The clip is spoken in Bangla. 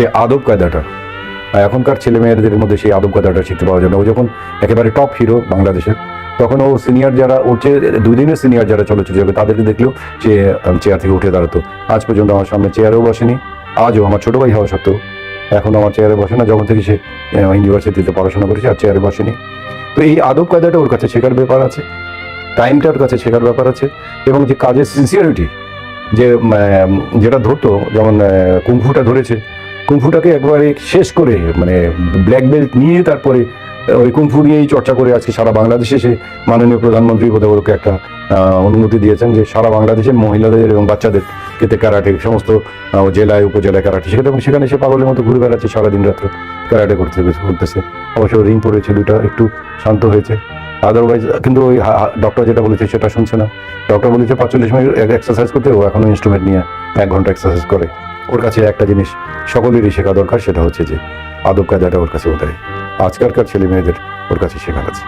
সেই আদব কায়দাটা। এখনকার ছেলে মেয়েদের মধ্যে সেই আদব কায়দাটা শিখতে পাওয়া না। ও যখন একেবারে টপ হিরো বাংলাদেশের, তখন ও সিনিয়র যারা ওর চেয়ে দুই দিনের সিনিয়র যারা চলচ্চিত্র জগতে তাদেরকে দেখলেও সে চেয়ার থেকে উঠে দাঁড়াতো। আজ পর্যন্ত আমার সামনে চেয়ারেও বসেনি। আজও আমার ছোট ভাই হওয়া সত্ত্বেও এখন আমার চেয়ারে বসে না। যখন থেকে সে ইউনিভার্সিটিতে পড়াশোনা করেছে, আর চেয়ারে বসেনি। তো এই আদব কায়দাটা ওর কাছে শেখার ব্যাপার আছে। টাইমটা ওর কাছে শেখার ব্যাপার আছে। এবং যে কাজের সিনসিয়ারিটি যে যেটা ধরতো, যেমন কুংফুটা ধরেছে কুংফুটাকে একবারে শেষ করে মানে ব্ল্যাক বেল্ট নিয়ে তারপরে ওই কুংফু নিয়েই চর্চা করে আজকে সারা বাংলাদেশে সে মাননীয় প্রধানমন্ত্রী ওকে একটা অনুমতি দিয়েছেন যে সারা বাংলাদেশের মহিলাদের এবং বাচ্চাদের কেতে ক্যারাটে সমস্ত জেলায়, উপজেলায় ক্যারাটে এবং সেখানে সে পাগলের মতো ঘুরে বেড়াচ্ছে, সারাদিন রাত্র ক্যারাটে করতে, করতেছে। অবশ্য রিং পড়েছে দুটা একটু শান্ত হয়েছে। আদারওয়াইজ কিন্তু ওই ডক্টর যেটা বলেছে সেটা শুনছে না। ডক্টর বলেছে পাঁচচল্লিশ মিনিট এক্সারসাইজ করতে, ও এখনও ইনস্ট্রুমেন্ট নিয়ে এক ঘণ্টা এক্সারসাইজ করে। ওর কাছে একটা জিনিস সকলেরই শেখা দরকার, সেটা হচ্ছে যে আদব কায়দাটা ওর কাছে ওদের আজকালকার ছেলে মেয়েদের ওর কাছে শেখার আছে।